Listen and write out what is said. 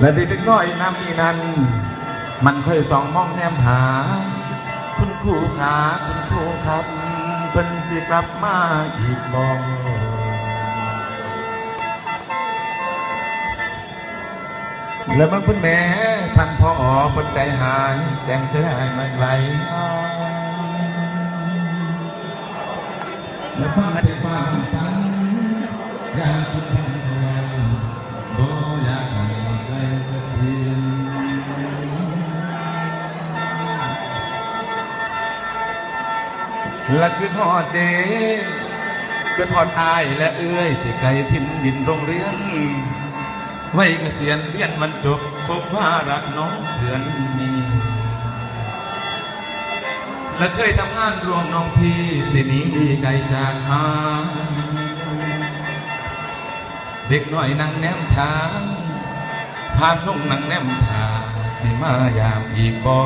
และเด็กน้อยน้ำมีนั้น มันค่อยส่องมองแนมหา คุณครูขาคุณครูครับเพิ่นสิกลับมาอีกบ่แล้วมันคุณแม่ท่านพ่อปนใจหายแสงเสียดายมาไกลอ้ายแล้วฟังแต่ความ และคือทอดเดคือทอดอายและเอื้อยสิไกลทิมดินโรงเรียน ไว้เกษียณเรียนมันจบพบว่ารักน้องเพื่อนมีและเคยทำงานรวมน้องพี่สินีดีไกลจากหาเด็กน้อยนั่งแนมทางผ่านลงนั่งแนมทางสิมายามอีกบ่